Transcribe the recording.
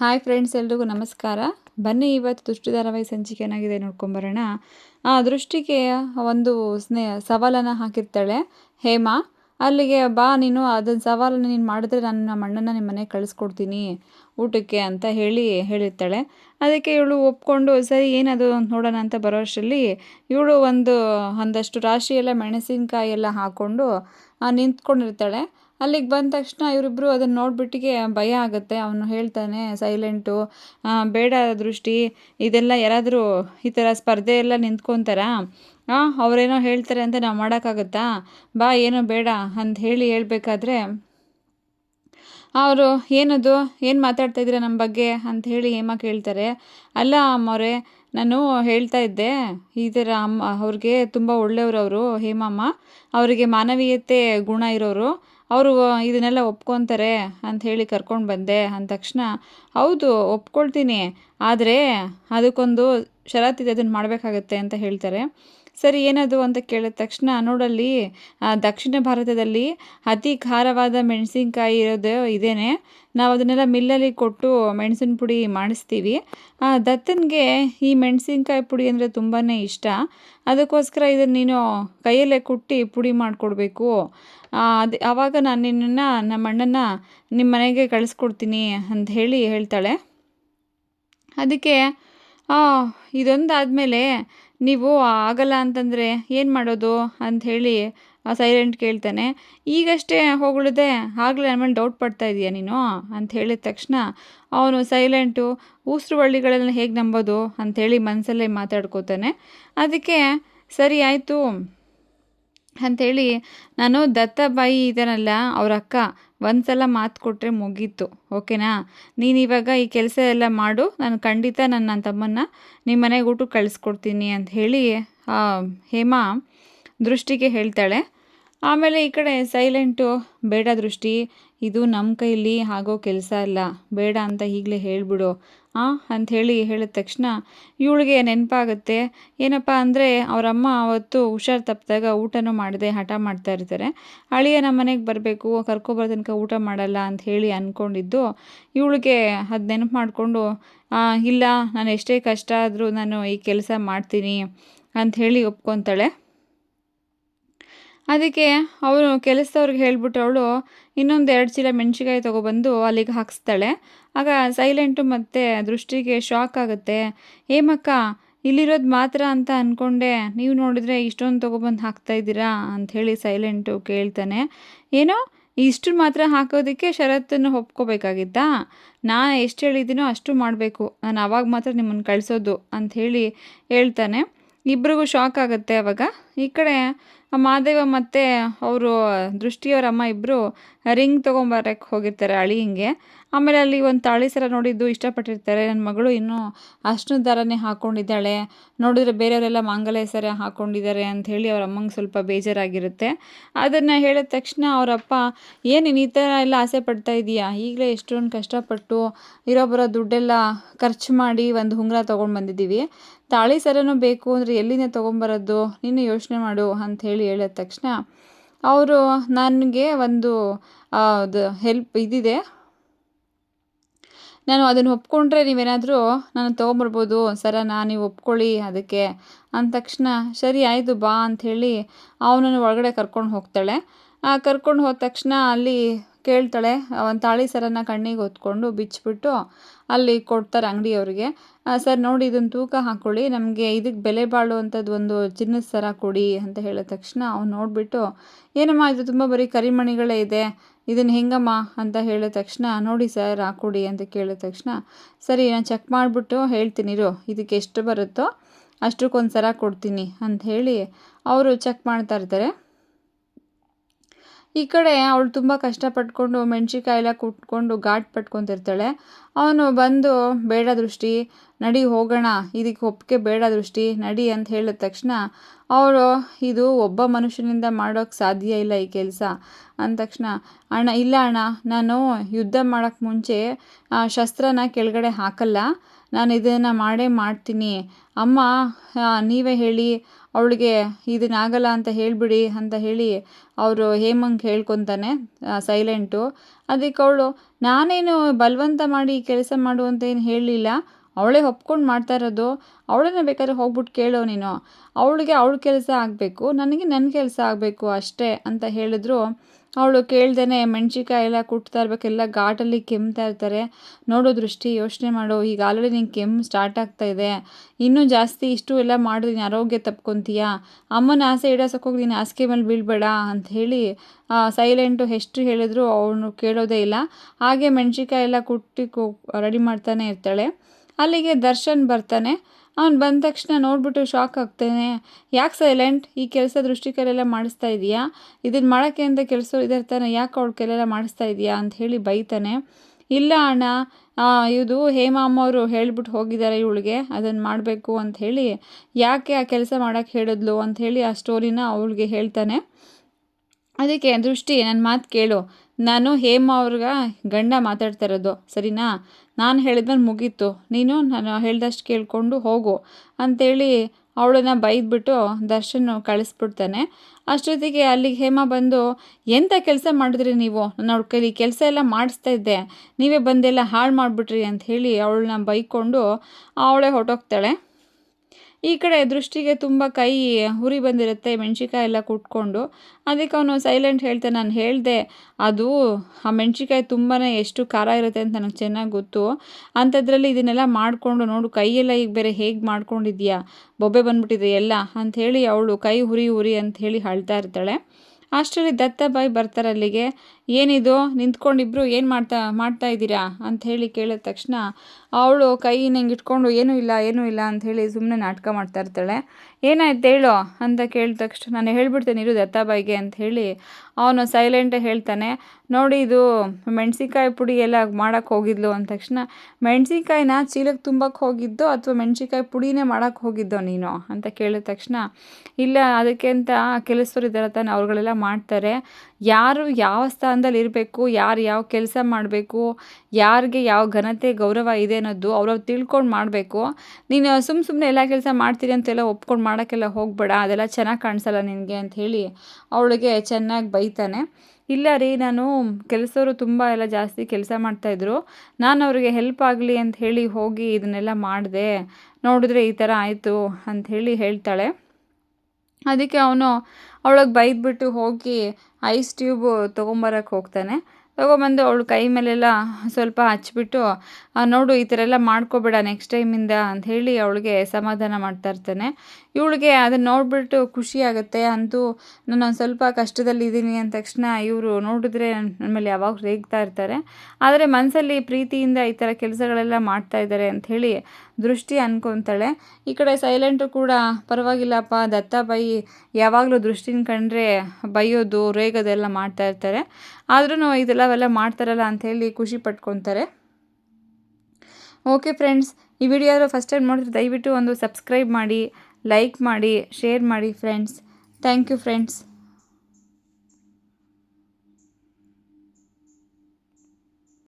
Hi friends, ಎಲ್ರಿಗೂ ನಮಸ್ಕಾರ. ಬನ್ನಿ ಇವತ್ತು ದೃಷ್ಟಿ ಧಾರಾವಾಹಿ ಸಂಚಿಕೆ ಏನಾಗಿದೆ ನೋಡ್ಕೊಂಬರೋಣ. ಆ ದೃಷ್ಟಿಗೆ ಒಂದು ಸ್ನೇಹ, ಸವಾಲನ್ನು ಹಾಕಿರ್ತಾಳೆ ಹೇಮಾ. ಅಲ್ಲಿಗೆ, ಬಾ ನೀನು ಅದನ್ನ ಸವಾಲನ್ನು ನೀನು ಮಾಡಿದ್ರೆ ನಾನು ನಮ್ಮ ಅಣ್ಣನ ನಿಮ್ಮ ಮನೆಗೆ ಕಳಿಸ್ಕೊಡ್ತೀನಿ, ಊಟಕ್ಕೆ ಅಂತ ಹೇಳಿ ಹೇಳಿರ್ತಾಳೆ. ಅದಕ್ಕೆ ಇವಳು ಒಪ್ಕೊಂಡು, ಸರಿ ಏನದು ನೋಡೋಣ ಅಂತ ಬರೋ ಅಷ್ಟರಲ್ಲಿ ಇವಳು ಒಂದು, ಒಂದಷ್ಟು ರಾಶಿ ಮೆಣಸಿನಕಾಯಿ ಮೆಣಸಿನ್ಕಾಯಿ ಎಲ್ಲ ಹಾಕ್ಕೊಂಡು ನಿಂತ್ಕೊಂಡಿರ್ತಾಳೆ. ಅಲ್ಲಿಗೆ ಬಂದ ತಕ್ಷಣ ಇವರಿಬ್ಬರು ಅದನ್ನು ನೋಡ್ಬಿಟ್ಟಿಗೆ ಭಯ ಆಗುತ್ತೆ. ಅವನು ಹೇಳ್ತಾನೆ, ಸೈಲೆಂಟು ಬೇಡ ದೃಷ್ಟಿ, ಇದೆಲ್ಲ ಯಾರಾದರೂ ಈ ಥರ ಸ್ಪರ್ಧೆ ಎಲ್ಲ ನಿಂತ್ಕೊತಾರಾ ಅವರೇನೋ ಹೇಳ್ತಾರೆ ಅಂತ ನಾವು ಮಾಡೋಕ್ಕಾಗತ್ತಾ? ಬಾ, ಏನೋ ಬೇಡ ಅಂತ ಹೇಳಿ ಹೇಳಬೇಕಾದ್ರೆ, ಅವರು ಏನದು? ಏನು ಮಾತಾಡ್ತಾ ಇದ್ದೀರಾ ನಮ್ಮ ಬಗ್ಗೆ? ಅಂತ ಹೇಳಿ ಹೇಮ ಕೇಳ್ತಾರೆ. ಅಲ್ಲ ಅಮ್ಮವ್ರೆ, ನಾನು ಹೇಳ್ತಾ ಇದ್ದೆ, ಈ ಥರ ಅಮ್ಮ, ಅವ್ರಿಗೆ ತುಂಬ ಒಳ್ಳೆಯವರು ಅವರು ಹೇಮಮ್ಮ ಅವರಿಗೆ ಮಾನವೀಯತೆ ಗುಣ ಇರೋರು. ಅವರು ಇದನ್ನೆಲ್ಲ ಒಪ್ಕೊತಾರೆ ಅಂತ ಹೇಳಿ ಕರ್ಕೊಂಡು ಬಂದೆ ಅಂದ ತಕ್ಷಣ, ಹೌದು, ಒಪ್ಕೊಳ್ತೀನಿ. ಆದರೆ ಅದಕ್ಕೊಂದು ಷರತ್ತಿದೆ, ಅದನ್ನು ಮಾಡಬೇಕಾಗತ್ತೆ ಅಂತ ಹೇಳ್ತಾರೆ. ಸರಿ ಏನದು ಅಂತ ಕೇಳಿದ ತಕ್ಷಣ ನೋಡಲ್ಲಿ ದಕ್ಷಿಣ ಭಾರತದಲ್ಲಿ ಅತಿ ಖಾರವಾದ ಮೆಣಸಿನಕಾಯಿ ಇರೋದು ಇದೇನೆ. ನಾವು ಅದನ್ನೆಲ್ಲ ಮಿಲ್ಲಲ್ಲಿ ಕೊಟ್ಟು ಮೆಣಸಿನ ಪುಡಿ ಮಾಡಿಸ್ತೀವಿ. ದತ್ತನಿಗೆ ಈ ಮೆಣಸಿನಕಾಯಿ ಪುಡಿ ಅಂದರೆ ತುಂಬಾ ಇಷ್ಟ. ಅದಕ್ಕೋಸ್ಕರ ಇದನ್ನು ನೀನು ಕೈಯಲ್ಲೇ ಕುಟ್ಟಿ ಪುಡಿ ಮಾಡಿಕೊಡ್ಬೇಕು. ಅದು ಆವಾಗ ನಾನು ನಿನ್ನನ್ನು ನಮ್ಮ ಅಣ್ಣನ ನಿಮ್ಮ ಮನೆಗೆ ಕಳಿಸ್ಕೊಡ್ತೀನಿ ಅಂತ ಹೇಳಿ ಹೇಳ್ತಾಳೆ. ಅದಕ್ಕೆ ಇದೊಂದಾದಮೇಲೆ ನೀವು ಆಗಲ್ಲ ಅಂತಂದರೆ ಏನು ಮಾಡೋದು ಅಂತ ಹೇಳಿ ಸೈಲೆಂಟ್ ಕೇಳ್ತಾನೆ. ಈಗಷ್ಟೇ ಹೋಗಳಿದೆ, ಆಗಲೇ ನನ್ನ ಡೌಟ್ ಪಡ್ತಾ ಇದೀಯ ನೀನು? ಅಂತ ಹೇಳಿದ ತಕ್ಷಣ ಅವನು ಸೈಲೆಂಟು ಉಸಿರು ಹೇಗೆ ನಂಬೋದು ಅಂಥೇಳಿ ಮನಸ್ಸಲ್ಲೇ ಮಾತಾಡ್ಕೋತಾನೆ. ಅದಕ್ಕೆ, ಸರಿ ಆಯಿತು ಅಂಥೇಳಿ ನಾನು ದತ್ತಾಬಾಯಿ ಇದ್ದಾನಲ್ಲ ಅವರ ಅಕ್ಕ. ಒಂದು ಸಲ ಮಾತು ಕೊಟ್ಟರೆ ಮುಗೀತು, ಓಕೆನಾ? ನೀನು ಇವಾಗ ಈ ಕೆಲಸ ಎಲ್ಲ ಮಾಡು, ನಾನು ಖಂಡಿತ ನನ್ನ ತಮ್ಮನ್ನ ನಿಮ್ಮ ಮನೆಗೆ ಊಟಕ್ಕೆ ಕಳಿಸ್ಕೊಡ್ತೀನಿ ಅಂತ ಹೇಳಿ ಹೇಮಾ ದೃಷ್ಟಿಗೆ ಹೇಳ್ತಾಳೆ. ಆಮೇಲೆ ಈ ಕಡೆ ಸೈಲೆಂಟು, ಬೇಡ ದೃಷ್ಟಿ, ಇದು ನಮ್ಮ ಕೈಲಿ ಆಗೋ ಕೆಲಸ ಅಲ್ಲ, ಬೇಡ ಅಂತ ಈಗಲೇ ಹೇಳಿಬಿಡು. ಅಂಥೇಳಿ ಹೇಳಿದ ತಕ್ಷಣ, ಇವಳಿಗೆ ನೆನಪಾಗುತ್ತೆ. ಏನಪ್ಪ ಅಂದರೆ, ಅವರಮ್ಮ ಅವತ್ತು ಹುಷಾರು ತಪ್ಪಿದಾಗ ಊಟನೂ ಮಾಡದೆ ಹಠ ಮಾಡ್ತಾ ಇರ್ತಾರೆ. ಅಳಿಯ ನಮ್ಮ ಮನೆಗೆ ಬರಬೇಕು ಕರ್ಕೊಬರೋ ತನಕ ಊಟ ಮಾಡಲ್ಲ ಅಂತ ಹೇಳಿ ಅಂದ್ಕೊಂಡಿದ್ದು ಇವಳಿಗೆ ಅದು ನೆನಪು ಮಾಡಿಕೊಂಡು ಇಲ್ಲ, ನಾನು ಎಷ್ಟೇ ಕಷ್ಟ ಆದರೂ ನಾನು ಈ ಕೆಲಸ ಮಾಡ್ತೀನಿ ಅಂಥೇಳಿ ಒಪ್ಕೊತಾಳೆ. ಅದಕ್ಕೆ ಅವನು ಕೆಲಸದವ್ರಿಗೆ ಹೇಳ್ಬಿಟ್ಟು ಅವಳು, ಇನ್ನೊಂದು ಎರಡು ಚೀಲ ಮೆಣಸಿನ್ಕಾಯಿ ತೊಗೊಬಂದು ಅಲ್ಲಿಗೆ ಹಾಕಿಸ್ತಾಳೆ. ಆಗ ಸೈಲೆಂಟು ಮತ್ತು ದೃಷ್ಟಿಗೆ ಶಾಕ್ ಆಗುತ್ತೆ. ಏಮಕ್ಕ ಇಲ್ಲಿರೋದು ಮಾತ್ರ ಅಂತ ಅಂದ್ಕೊಂಡೆ ನೀವು ನೋಡಿದರೆ ಇಷ್ಟೊಂದು ತೊಗೊಬಂದು ಹಾಕ್ತಾಯಿದ್ದೀರಾ ಅಂಥೇಳಿ ಸೈಲೆಂಟು ಕೇಳ್ತಾನೆ. ಏನೋ ಇಷ್ಟು ಮಾತ್ರ ಹಾಕೋದಕ್ಕೆ ಷರತ್ತನ್ನು ಒಪ್ಕೋಬೇಕಾಗಿತ್ತಾ ನಾ ಎಷ್ಟು ಹೇಳಿದ್ದೀನೋ ಅಷ್ಟು ಮಾಡಬೇಕು. ನಾನು ಆವಾಗ ಮಾತ್ರ ನಿಮ್ಮನ್ನು ಕಳಿಸೋದು, ಅಂಥೇಳಿ ಹೇಳ್ತಾನೆ. ಇಬ್ರಿಗೂ ಶಾಕ್ ಆಗುತ್ತೆ ಅವಾಗ. ಈ ಕಡೆ ಮಾದೇವ ಮತ್ತು ಅವರು ದೃಷ್ಟಿಯವರ ಅಮ್ಮ ಇಬ್ಬರು ರಿಂಗ್ ತೊಗೊಂಬರಕ್ಕೆ ಹೋಗಿರ್ತಾರೆ ಅಳಿಯಂಗೆ ಆಮೇಲೆ ಅಲ್ಲಿ ಒಂದು ತಾಳಿ ಸರ ನೋಡಿದ್ದು ಇಷ್ಟಪಟ್ಟಿರ್ತಾರೆ. ನನ್ನ ಮಗಳು ಇನ್ನೂ ಅಷ್ಟು ದಾರನೇ ಹಾಕ್ಕೊಂಡಿದ್ದಾಳೆ ನೋಡಿದ್ರೆ ಬೇರೆಯವರೆಲ್ಲ ಮಾಂಗಲ್ಯ ಸರ ಹಾಕ್ಕೊಂಡಿದ್ದಾರೆ ಹೇಳಿ ಅವ್ರ ಅಮ್ಮಂಗೆ ಸ್ವಲ್ಪ ಬೇಜಾರಾಗಿರುತ್ತೆ. ಅದನ್ನು ಹೇಳಿದ ತಕ್ಷಣ ಅವರಪ್ಪ ಏನು ಈ ಥರ ಎಲ್ಲ ಆಸೆ ಪಡ್ತಾ ಇದೆಯಾ? ಈಗಲೇ ಎಷ್ಟೊಂದು ಕಷ್ಟಪಟ್ಟು ಇರೋ ಬರೋ ದುಡ್ಡೆಲ್ಲ ಖರ್ಚು ಮಾಡಿ ಒಂದು ಉಂಗುರ ತೊಗೊಂಡು ಬಂದಿದ್ದೀವಿ. ತಾಳಿ ಸರನೂ ಬೇಕು ಅಂದರೆ ಎಲ್ಲಿಂದ ತೊಗೊಂಬರೋದು? ನೀನು ಯೋಚನೆ ಮಾಡು ಅಂಥೇಳಿ ಹೇಳಿದ ತಕ್ಷಣ ಅವರು ನನಗೆ ಒಂದು ಅದು ಹೆಲ್ಪ್ ಇದಿದೆ. ನಾನು ಅದನ್ನು ಒಪ್ಕೊಂಡ್ರೆ ನೀವೇನಾದರೂ ನಾನು ತೊಗೊಂಬರ್ಬೋದು. ಸರನಾ ನೀವು ಒಪ್ಕೊಳ್ಳಿ ಅದಕ್ಕೆ ಅಂದ ತಕ್ಷಣ, ಸರಿ ಆಯಿತು ಬಾ ಅಂಥೇಳಿ ಅವನನ್ನು ಒಳಗಡೆ ಕರ್ಕೊಂಡು ಹೋಗ್ತಾಳೆ. ಕರ್ಕೊಂಡು ಹೋದ ತಕ್ಷಣ ಅಲ್ಲಿ ಕೇಳ್ತಾಳೆ. ಒಂದು ತಾಳಿ ಸರನ ಕಣ್ಣಿಗೆ ಹೊತ್ಕೊಂಡು ಬಿಚ್ಚಿಬಿಟ್ಟು ಅಲ್ಲಿ ಕೊಡ್ತಾರೆ ಅಂಗಡಿಯವ್ರಿಗೆ. ಸರ್, ನೋಡಿ ಇದನ್ನು ತೂಕ ಹಾಕ್ಕೊಳ್ಳಿ ನಮಗೆ ಇದಕ್ಕೆ ಬೆಲೆ ಬಾಳುವಂಥದ್ದು ಒಂದು ಚಿನ್ನದ ಸರ ಕೊಡಿ ಅಂತ ಹೇಳಿದ ತಕ್ಷಣ ಅವ್ನು ನೋಡಿಬಿಟ್ಟು, ಏನಮ್ಮ, ಇದು ತುಂಬ ಬರೀ ಕರಿಮಣಿಗಳೇ ಇದೆ. ಇದನ್ನು ಹೆಂಗಮ್ಮ? ಅಂತ ಹೇಳಿದ ತಕ್ಷಣ, ನೋಡಿ, ಸರ್ ಹಾಕ್ಕೊಡಿ ಅಂತ ಕೇಳಿದ ತಕ್ಷಣ, ಸರಿ, ನಾನು ಚೆಕ್ ಮಾಡಿಬಿಟ್ಟು ಹೇಳ್ತೀನಿ, ಇರು. ಇದಕ್ಕೆ ಎಷ್ಟು ಬರುತ್ತೋ ಅಷ್ಟಕ್ಕೊಂದು ಸರ ಕೊಡ್ತೀನಿ ಅಂತ ಹೇಳಿ, ಅವರು ಚೆಕ್ ಮಾಡ್ತಾ ಇರ್ತಾರೆ. ಈ ಕಡೆ ಅವಳು ತುಂಬ ಕಷ್ಟಪಟ್ಕೊಂಡು ಎಲ್ಲ ಕುಟ್ಕೊಂಡು ಘಾಟ್ ಪಟ್ಕೊತಿರ್ತಾಳೆ ಅವನು ಬಂದು, ಬೇಡ ದೃಷ್ಟಿ, ನಡಿ ಹೋಗೋಣ, ಇದಕ್ಕೆ ಒಪ್ಪಿಗೆ ಬೇಡ ದೃಷ್ಟಿ, ನಡಿ ಅಂತ ಹೇಳಿದ ತಕ್ಷಣ, ಅವಳು, ಇದು ಒಬ್ಬ ಮನುಷ್ಯನಿಂದ ಮಾಡೋಕ್ಕೆ ಸಾಧ್ಯ ಇಲ್ಲ ಈ ಕೆಲಸ ಅಂದ ತಕ್ಷಣ, ಅಣ್ಣ, ಇಲ್ಲ ಅಣ್ಣ, ನಾನು ಯುದ್ಧ ಮಾಡೋಕ್ಕೆ ಮುಂಚೆ ಶಸ್ತ್ರನ ಕೆಳಗಡೆ ಹಾಕಲ್ಲ. ನಾನು ಇದನ್ನು ಮಾಡೇ ಮಾಡ್ತೀನಿ. ಅಮ್ಮ ನೀವೇ ಹೇಳಿ ಅವಳಿಗೆ ಇದನ್ನಾಗಲ್ಲ ಅಂತ ಹೇಳಿಬಿಡಿ ಅಂತ ಹೇಳಿ ಅವರು ಹೇಮಂಗ್ ಹೇಳ್ಕೊತಾನೆ ಸೈಲೆಂಟು ಅದಕ್ಕೆ ಅವಳು, ನಾನೇನು ಬಲವಂತ ಮಾಡಿ ಕೆಲಸ ಮಾಡು ಅಂತ ಏನು ಹೇಳಲಿಲ್ಲ. ಅವಳೇ ಒಪ್ಕೊಂಡು ಮಾಡ್ತಾ ಇರೋದು. ಅವಳನ್ನೇ ಬೇಕಾದ್ರೆ ಹೋಗ್ಬಿಟ್ಟು ಕೇಳೋ ನೀನು. ಅವಳಿಗೆ ಅವಳ ಕೆಲಸ ಆಗಬೇಕು. ನನಗೆ ನನ್ನ ಕೆಲಸ ಆಗಬೇಕು ಅಷ್ಟೇ ಅಂತ ಹೇಳಿದ್ರು. ಅವಳು ಕೇಳ್ದೇ ಮೆಣ್ಸಿಕಾಯಿ ಎಲ್ಲ ಕುಟ್ತಾ ಇರಬೇಕೆಲ್ಲ ಘಾಟಲ್ಲಿ ಕೆಮ್ತಾ ಇರ್ತಾರೆ. ನೋಡೋ ದೃಷ್ಟಿ, ಯೋಚನೆ ಮಾಡು. ಈಗ ಆಲ್ರೆಡಿ ನಿಂಗೆ ಕೆಮ್ಮು ಸ್ಟಾರ್ಟ್ ಆಗ್ತಾ ಇದೆ. ಇನ್ನೂ ಜಾಸ್ತಿ ಇಷ್ಟು ಎಲ್ಲ ಮಾಡಿದ್ರೆ ನೀನು ಆರೋಗ್ಯ ತಪ್ಕೊತೀಯ? ಅಮ್ಮನ ಆಸೆ ಇಡೋಸಕ್ಕೆ ಹೋಗಿ ನೀನು ಹಾಸಿಗೆ ಮೇಲೆ ಬೀಳ್ಬೇಡ ಅಂತ ಹೇಳಿ ಸೈಲೆಂಟು ಎಷ್ಟು ಹೇಳಿದ್ರು ಅವನು ಕೇಳೋದೇ ಇಲ್ಲ. ಹಾಗೆ ಮೆಣ್ಸಿಕಾಯಿ ಎಲ್ಲ ಕುಟ್ಟಿ ರೆಡಿ ಮಾಡ್ತಾನೆ ಇರ್ತಾಳೆ. ಅಲ್ಲಿಗೆ ದರ್ಶನ್ ಬರ್ತಾನೆ. ಅವ್ನು ಬಂದ ತಕ್ಷಣ ನೋಡಿಬಿಟ್ಟು ಶಾಕ್ ಆಗ್ತಾನೆ. ಯಾಕೆ ಸೈಲೆಂಟ್ ಈ ಕೆಲಸ ದೃಷ್ಟಿಕಲೆಲ್ಲ ಮಾಡಿಸ್ತಾ ಇದೆಯಾ? ಇದನ್ನು ಮಾಡೋಕ್ಕೆ ಅಂತ ಕೆಲಸ ಇದಿರ್ತಾನೆ ಯಾಕೆ ಅವಳು ಕೈಲೆಲ್ಲ ಮಾಡಿಸ್ತಾ ಇದೆಯಾ ಅಂತ ಹೇಳಿ ಬೈತಾನೆ. ಇಲ್ಲ ಅಣ್ಣ ಇದು ಹೇಮಾ ಅಮ್ಮವರು ಹೇಳ್ಬಿಟ್ಟು ಹೋಗಿದ್ದಾರೆ ಇವಳಿಗೆ ಅದನ್ನು ಮಾಡಬೇಕು ಅಂತ ಹೇಳಿ. ಯಾಕೆ ಆ ಕೆಲಸ ಮಾಡೋಕ್ಕೆ ಹೇಳಿದ್ಲು ಅಂತ ಹೇಳಿ ಆ ಸ್ಟೋರಿನ ಅವಳಿಗೆ ಹೇಳ್ತಾನೆ. ಅದಕ್ಕೆ ದೃಷ್ಟಿ ನನ್ನ ಮಾತು ಕೇಳು. ನಾನು ಹೇಮ ಅವ್ರಿಗೆ ಗಂಡ ಮಾತಾಡ್ತಾ ಇರೋದು. ಸರಿನಾ? ನಾನು ಹೇಳಿದ್ಮೇಲೆ ಮುಗೀತು. ನೀನು ನಾನು ಹೇಳ್ದಷ್ಟು ಕೇಳಿಕೊಂಡು ಹೋಗು ಅಂಥೇಳಿ ಅವಳನ್ನ ಬೈದ್ಬಿಟ್ಟು ದರ್ಶನ್ ಕಳಿಸ್ಬಿಡ್ತಾನೆ. ಅಷ್ಟೊತ್ತಿಗೆ ಅಲ್ಲಿಗೆ ಹೇಮ ಬಂದು ಎಂಥ ಕೆಲಸ ಮಾಡಿದ್ರಿ ನೀವು? ನಾನು ಅವ್ಳ ಕೈಲಿ ಕೆಲಸ ಎಲ್ಲ ಮಾಡಿಸ್ತಾ ಇದ್ದೆ. ನೀವೇ ಬಂದೆಲ್ಲ ಹಾಳು ಮಾಡಿಬಿಟ್ರಿ ಅಂತ ಹೇಳಿ ಅವಳನ್ನ ಬೈಕೊಂಡು ಅವಳೇ ಹೊಟ್ಟೋಗ್ತಾಳೆ ಈ ಕಡೆ ದೃಷ್ಟಿಗೆ ತುಂಬ ಕೈ ಉರಿ ಬಂದಿರುತ್ತೆ ಮೆಣ್ಸಿಕಾಯಿ ಎಲ್ಲ ಕುಟ್ಕೊಂಡು. ಅದಕ್ಕೆ ಅವನು ಸೈಲೆಂಟ್ ಹೇಳ್ತಾನೆ, ನಾನು ಹೇಳಿದೆ, ಅದು ಆ ಮೆಣ್ಸಿಕಾಯಿ ತುಂಬಾ ಎಷ್ಟು ಖಾರ ಇರುತ್ತೆ ಅಂತ ನನಗೆ ಚೆನ್ನಾಗಿ ಗೊತ್ತು. ಅಂಥದ್ರಲ್ಲಿ ಇದನ್ನೆಲ್ಲ ಮಾಡಿಕೊಂಡು ನೋಡು, ಕೈಯೆಲ್ಲ ಈಗ ಬೇರೆ ಹೇಗೆ ಮಾಡ್ಕೊಂಡಿದ್ಯಾ? ಬೊಬ್ಬೆ ಬಂದ್ಬಿಟ್ಟಿದೆ ಎಲ್ಲ. ಅಂಥೇಳಿ ಅವಳು ಕೈ ಹುರಿ ಅಂತ ಹೇಳಿ ಅಳ್ತಾ ಇರ್ತಾಳೆ. ಅಷ್ಟರಲ್ಲಿ ದತ್ತಬಾಯಿ ಬರ್ತಾರೆ ಅಲ್ಲಿಗೆ. ಏನಿದು? ನಿಂತ್ಕೊಂಡಿಬ್ರು ಏನು ಮಾಡ್ತಾ ಮಾಡ್ತಾ ಇದ್ದೀರಾ? ಅಂತ ಹೇಳಿ ಕೇಳಿದ ತಕ್ಷಣ, ಅವಳು ಕೈ ನಂಗೆ ಇಟ್ಕೊಂಡು, ಏನೂ ಇಲ್ಲ ಏನೂ ಇಲ್ಲ ಅಂತ ಹೇಳಿ ಸುಮ್ಮನೆ ನಾಟಕ ಮಾಡ್ತಾ ಇರ್ತಾಳೆ. ಏನಾಯ್ತು ಹೇಳೋ ಅಂತ ಕೇಳಿದ ತಕ್ಷಣ, ನಾನು ಹೇಳ್ಬಿಡ್ತೇನೆ, ಇರು ದತ್ತಾಬಾಯಿಗೆ ಅಂತ ಹೇಳಿ ಅವನು ಸೈಲೆಂಟಾಗಿ ಹೇಳ್ತಾನೆ. ನೋಡಿ ಇದು ಮೆಣಸಿನ್ಕಾಯಿ ಪುಡಿ ಎಲ್ಲ ಮಾಡೋಕ್ಕೆ ಹೋಗಿದ್ಲು ಅಂದ ತಕ್ಷಣ, ಮೆಣಸಿನ್ಕಾಯಿನ ಚೀಲಕ್ಕೆ ತುಂಬಕ್ಕೆ ಹೋಗಿದ್ದು ಅಥವಾ ಮೆಣಸಿನ್ಕಾಯಿ ಪುಡಿನೇ ಮಾಡೋಕ್ಕೆ ಹೋಗಿದ್ದೋ ನೀನು? ಅಂತ ಕೇಳಿದ ತಕ್ಷಣ, ಇಲ್ಲ, ಅದಕ್ಕೆ ಅಂತ ಕೆಲಸದವ್ರು ಇದ್ದಾರೆ ತಾನೆ ಅವ್ರುಗಳೆಲ್ಲ ಮಾಡ್ತಾರೆ. ಯಾರು ಯಾವ ಸ್ಥಾನದಲ್ಲಿ ಇರಬೇಕು ಯಾರು ಯಾವ ಕೆಲಸ ಮಾಡಬೇಕು, ಯಾರಿಗೆ ಯಾವ ಘನತೆ, ಗೌರವ ಇದೆ ಅನ್ನೋದು ಅವ್ರವ್ರು ತಿಳ್ಕೊಂಡು ಮಾಡಬೇಕು. ನೀನು ಸುಮ್ಮ ಸುಮ್ಮನೆ ಎಲ್ಲ ಕೆಲಸ ಮಾಡ್ತೀರಿ ಅಂತೆಲ್ಲ ಒಪ್ಕೊಂಡು ಮಾಡೋಕ್ಕೆಲ್ಲ ಹೋಗಬೇಡ, ಅದೆಲ್ಲ ಚೆನ್ನಾಗಿ ಕಾಣಿಸಲ್ಲ ನಿನಗೆ ಅಂತ ಹೇಳಿ ಅವಳಿಗೆ ಚೆನ್ನಾಗಿ ಬೈತಾನೆ. ಇಲ್ಲ ರೀ, ನಾನು ಕೆಲಸವರು ತುಂಬ ಎಲ್ಲ ಜಾಸ್ತಿ ಕೆಲಸ ಮಾಡ್ತಾಯಿದ್ರು ನಾನು ಅವ್ರಿಗೆ ಹೆಲ್ಪ್ ಆಗಲಿ ಅಂತ ಹೇಳಿ ಹೋಗಿ ಇದನ್ನೆಲ್ಲ ಮಾಡಿದೆ. ನೋಡಿದ್ರೆ ಈ ಥರ ಆಯಿತು ಅಂಥೇಳಿ ಹೇಳ್ತಾಳೆ. ಅದಕ್ಕೆ ಅವನು ಅವಳಿಗೆ ಬೈದ್ಬಿಟ್ಟು ಹೋಗಿ ಐಸ್ ಟ್ಯೂಬು ತೊಗೊಂಬರಕ್ಕೆ ಹೋಗ್ತಾನೆ. ತೊಗೊಂಬಂದು ಅವಳು ಕೈ ಮೇಲೆಲ್ಲ ಸ್ವಲ್ಪ ಹಚ್ಬಿಟ್ಟು ನೋಡು, ಈ ಥರ ಎಲ್ಲ ಮಾಡ್ಕೋಬೇಡ ನೆಕ್ಸ್ಟ್ ಟೈಮಿಂದ ಅಂತ ಹೇಳಿ ಅವಳಿಗೆ ಸಮಾಧಾನ ಮಾಡ್ತಾ ಇರ್ತಾನೆ. ಇವಳಿಗೆ ಅದನ್ನು ನೋಡಿಬಿಟ್ಟು ಖುಷಿ ಆಗುತ್ತೆ. ಅಂತೂ, ನಾನು ಒಂದು ಸ್ವಲ್ಪ ಕಷ್ಟದಲ್ಲಿ ಇದ್ದೀನಿ ಅಂದ ತಕ್ಷಣ ಇವರು ನೋಡಿದ್ರೆ ನನ್ನ ಮೇಲೆ ಯಾವಾಗ ರೇಗ್ತಾ ಇರ್ತಾರೆ. ಆದರೆ ಮನಸ್ಸಲ್ಲಿ ಪ್ರೀತಿಯಿಂದ ಈ ಥರ ಕೆಲಸಗಳೆಲ್ಲ ಮಾಡ್ತಾ ಇದ್ದಾರೆ ಅಂಥೇಳಿ ದೃಷ್ಟಿ ಅನ್ಕೊತಾಳೆ. ಈ ಕಡೆ ಸೈಲೆಂಟು ಕೂಡ, ಪರವಾಗಿಲ್ಲಪ್ಪ ದತ್ತಾಬಾಯಿ, ಯಾವಾಗಲೂ ದೃಷ್ಟಿನ ಕಂಡ್ರೆ ಬೈಯೋದು, ರೇಗದೆಲ್ಲ ಮಾಡ್ತಾ ಇರ್ತಾರೆ. ಆದ್ರೂ ಇದೆಲ್ಲವೆಲ್ಲ ಮಾಡ್ತಾರಲ್ಲ ಅಂಥೇಳಿ ಖುಷಿ ಪಟ್ಕೊತಾರೆ. ಓಕೆ ಫ್ರೆಂಡ್ಸ್, ಈ ವಿಡಿಯೋ ಫಸ್ಟ್ ಟೈಮ್ ನೋಡಿದ್ರೆ ದಯವಿಟ್ಟು ಒಂದು ಸಬ್ಸ್ಕ್ರೈಬ್ ಮಾಡಿ ಲೈಕ್ ಮಾಡಿ ಶೇರ್ ಮಾಡಿ ಫ್ರೆಂಡ್ಸ್. Thank you friends